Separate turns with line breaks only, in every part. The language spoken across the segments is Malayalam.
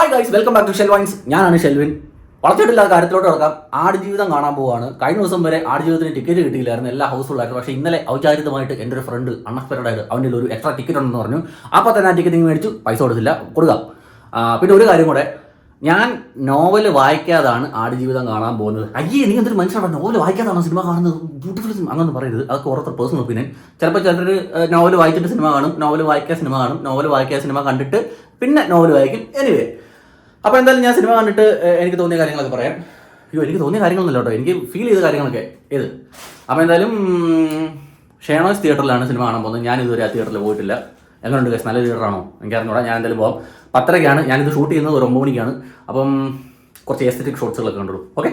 Hi guys welcome back to Shelvin's ഞാനാണ് ഷെൽവിൻ. വളർത്തിയിട്ടില്ലാത്ത കാര്യത്തിലോട്ട് കിടക്കാം. ആടുജീവിതം കാണാൻ പോവാണ്. കഴിഞ്ഞ ദിവസം വരെ ആടുജീവിതത്തിന് ടിക്കറ്റ് കിട്ടിയില്ലായിരുന്നു. എല്ലാ ആയിരുന്നു പക്ഷേ ഇന്നലെ ഔചാരിതമായിട്ട് എന്റെ ഒരു ഫ്രണ്ട് അൺഎക്സ്പെക്റ്റഡായിട്ട് അവന്റെ ഒരു എക്സ്ട്രാ ടിക്കറ്റ് ഉണ്ടെന്ന് പറഞ്ഞു. അപ്പോൾ തന്നെ ആ ടിക്കറ്റ് മേടിച്ചു. പൈസ കൊടുത്തില്ല. കൊടുക്കാം. പിന്നെ ഒരു കാര്യം കൂടെ. ഞാൻ നോവൽ വായിക്കാതാണ് ആടുജീവിതം കാണാൻ പോകുന്നത്. അയ്യേ നീ എന്തൊരു മനുഷ്യനാണ് നോവൽ വായിക്കാതാണ് സിനിമ കാണുന്നത്? ബ്യൂട്ടിഫുൾ സിനിമ അങ്ങനെ പറയരുത്. അതൊക്കെ ഓരോരുത്തർ പേഴ്സണൽ ഒപ്പീനിയൻ ചിലപ്പോൾ ചിലർ നോവൽ വായിച്ചിട്ട് സിനിമ കാണും. നോവൽ വായിക്കാൻ സിനിമ കാണും. നോവൽ വായിക്കാൻ സിനിമ കണ്ടിട്ട് പിന്നെ നോവൽ വായിക്കും. എനിവേ അപ്പോൾ എന്തായാലും ഞാൻ സിനിമ കണ്ടിട്ട് എനിക്ക് തോന്നിയ കാര്യങ്ങളൊക്കെ പറയാം. അയ്യോ എനിക്ക് തോന്നിയ കാര്യങ്ങളൊന്നുമില്ല കേട്ടോ. എനിക്ക് ഫീൽ ചെയ്ത കാര്യങ്ങളൊക്കെ. ഏത്? അപ്പോൾ എന്തായാലും ഷേണോസ് തിയേറ്ററിലാണ് സിനിമ കാണാൻ പോകുന്നത്. ഞാൻ ഇതുവരെ ആ തിയേറ്ററിൽ പോയിട്ടില്ല. എങ്ങനെയുണ്ട് കേസ് നല്ല തിയേറ്ററാണോ എനിക്ക് അറിഞ്ഞൂടാ ഞാൻ എന്തായാലും പോകാം പത്തരയ്ക്കാണ് ഞാനിത് ഷൂട്ട് ചെയ്യുന്നത് ഒരു ഒമ്പത് മണിക്കാണ്. അപ്പം കുറച്ച് എസ്തറ്റിക് ഷോട്ട്സുകളൊക്കെ കണ്ടുള്ളൂ ഓക്കെ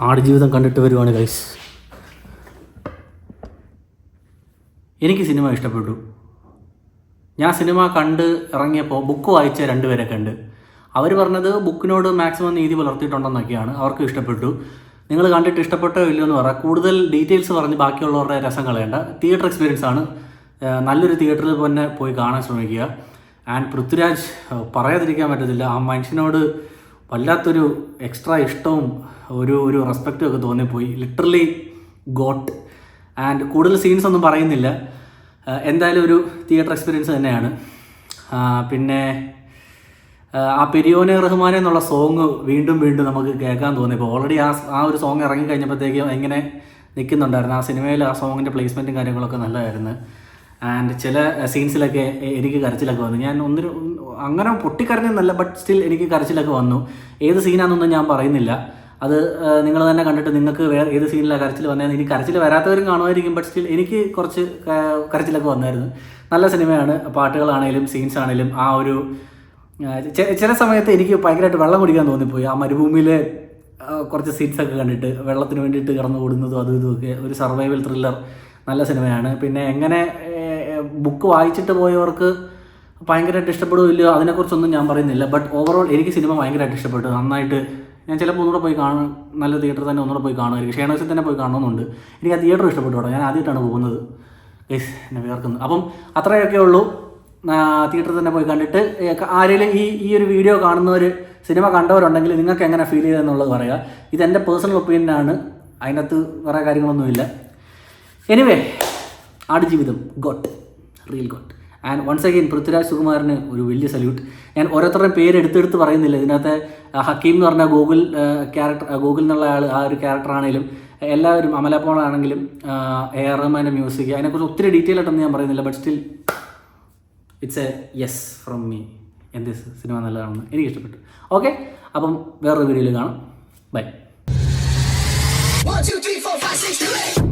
ആടുജീവിതം കണ്ടിട്ട് വരുവാണ് ഗൈസ് എനിക്ക് സിനിമ ഇഷ്ടപ്പെട്ടു. ഞാൻ സിനിമ കണ്ട് ഇറങ്ങിയപ്പോൾ ബുക്ക് വായിച്ച രണ്ടുപേരൊക്കെ ഉണ്ട് അവർ പറഞ്ഞത് ബുക്കിനോട് മാക്സിമം നീതി പുലർത്തിയിട്ടുണ്ടെന്നൊക്കെയാണ്. അവർക്ക് ഇഷ്ടപ്പെട്ടു. നിങ്ങൾ കണ്ടിട്ട് ഇഷ്ടപ്പെട്ടോ ഇല്ലയോ എന്ന് പറ. കൂടുതൽ ഡീറ്റെയിൽസ് പറഞ്ഞ് ബാക്കിയുള്ളവരുടെ രസം കളയേണ്ട. തിയേറ്റർ എക്സ്പീരിയൻസ് ആണ്. നല്ലൊരു തിയേറ്ററിൽ തന്നെ പോയി കാണാൻ ശ്രമിക്കുക. ആൻഡ് പൃഥ്വിരാജ് പറയാതിരിക്കാൻ പറ്റത്തില്ല. ആ മനുഷ്യനോട് വല്ലാത്തൊരു എക്സ്ട്രാ ഇഷ്ടവും ഒരു ഒരു റെസ്പെക്റ്റും ഒക്കെ തോന്നിപ്പോയി. ലിറ്ററലി ഗോട്ട് ആൻഡ് കൂടുതൽ സീൻസ് ഒന്നും പറയുന്നില്ല. എന്തായാലും ഒരു തിയേറ്റർ എക്സ്പീരിയൻസ് തന്നെയാണ്. പിന്നെ ആ, പെരിയോനെ റഹ്മാനെ എന്നുള്ള സോങ് വീണ്ടും വീണ്ടും നമുക്ക് കേൾക്കാൻ തോന്നി. ഇപ്പോൾ ഓൾറെഡി ആ ആ ഒരു സോങ് ഇറങ്ങി കഴിഞ്ഞപ്പോഴത്തേക്കും എങ്ങനെ നിൽക്കുന്നുണ്ടായിരുന്നു. ആ സിനിമയിൽ ആ സോങ്ങിന്റെ പ്ലേസ്മെന്റും കാര്യങ്ങളൊക്കെ നല്ലതായിരുന്നു. ആൻഡ് ചില സീൻസിലൊക്കെ എനിക്ക് കരച്ചിലൊക്കെ വന്നു. ഞാൻ ഒന്നിന് അങ്ങനെ പൊട്ടിക്കരഞ്ഞെന്നല്ല ബട്ട് സ്റ്റിൽ എനിക്ക് കരച്ചിലൊക്കെ വന്നു. ഏത് സീനാണെന്നൊന്നും ഞാൻ പറയുന്നില്ല. അത് നിങ്ങൾ തന്നെ കണ്ടിട്ട് നിങ്ങൾക്ക് വേറെ ഏത് സീനിലാണ് കരച്ചിൽ വന്നതെന്ന് ഇനി കരച്ചിൽ വരാത്തവരും കാണുമായിരിക്കും ബട്ട് സ്റ്റിൽ എനിക്ക് കുറച്ച് കരച്ചിലൊക്കെ വന്നായിരുന്നു. നല്ല സിനിമയാണ്. പാട്ടുകളാണേലും സീൻസ് ആണേലും ആ ഒരു ചില സമയത്ത് എനിക്ക് ഭയങ്കരമായിട്ട് വെള്ളം കുടിക്കാൻ തോന്നിപ്പോയി. ആ മരുഭൂമിയിലെ കുറച്ച് സീൻസൊക്കെ കണ്ടിട്ട് വെള്ളത്തിന് വേണ്ടിയിട്ട് കിടന്നു ഓടുന്നതും അതും ഇതും ഒക്കെ. ഒരു സർവൈവൽ ത്രില്ലർ നല്ല സിനിമയാണ്. പിന്നെ എങ്ങനെ ബുക്ക് വായിച്ചിട്ട് പോയവർക്ക് ഭയങ്കരമായിട്ട് ഇഷ്ടപ്പെടുകയില്ലയോ അതിനെക്കുറിച്ചൊന്നും ഞാൻ പറയുന്നില്ല. ബട്ട് ഓവറോൾ എനിക്ക് സിനിമ ഭയങ്കരമായിട്ട് ഇഷ്ടപ്പെട്ടു. നന്നായിട്ട് ഞാൻ ചിലപ്പോൾ ഒന്നുകൂടെ പോയി കാണും നല്ല തിയേറ്റർ തന്നെ ഒന്നുകൂടെ പോയി കാണുമായിരിക്കും. ഷേണോസിൽ തന്നെ പോയി കാണണമെന്നുണ്ട്. എനിക്ക് ആ തിയേറ്റർ ഇഷ്ടപ്പെട്ടു കേട്ടോ. ഞാൻ ആദ്യമായിട്ടാണ് പോകുന്നത്. ഗൈസ് എന്നെ വിയർക്കുന്നു അപ്പം അത്രയൊക്കെ ഉള്ളൂ. തിയേറ്ററിൽ തന്നെ പോയി കണ്ടിട്ട് ആരെങ്കിലും ഈ ഈ ഒരു വീഡിയോ കാണുന്നവർ സിനിമ കണ്ടവരുണ്ടെങ്കിൽ നിങ്ങൾക്ക് എങ്ങനെ ഫീൽ ചെയ്തെന്നുള്ളത് പറയുക ഇതെന്റെ പേഴ്സണൽ ഒപ്പീനിയനാണ് അതിനകത്ത് വേറെ കാര്യങ്ങളൊന്നുമില്ല. Anyway Aadujeevitham. Goat real god and once again Prithviraj സുകുമാറിന് ഒരു വലിയ സല്യൂട്ട് ഞാൻ ഓരോരുത്തരുടെയും പേര് എടുത്തെടുത്ത് പറയുന്നില്ല. ഇതിനകത്ത് ഹക്കീം എന്ന് പറഞ്ഞ ഗൂഗിൾ ക്യാരക്ടർ ഗൂഗിൾ എന്നുള്ള ആൾ ആ ഒരു ക്യാരക്ടറാണെങ്കിലും എല്ലാവരും അമല പോൾ ആണെങ്കിലും എ ആർ റഹ്മാന്റെ മ്യൂസിക് അതിനെക്കുറിച്ച് ഒത്തിരി ഡീറ്റെയിൽ ആയിട്ടൊന്നും ഞാൻ പറയുന്നില്ല. But still it's a yes from me എന്ത് സിനിമ നല്ലതാണെന്ന് എനിക്ക് ഇഷ്ടപ്പെട്ടു ഓക്കെ അപ്പം വേറൊരു വീഡിയോയിൽ കാണാം. Bye
One, two, three, four, five, six, two, eight.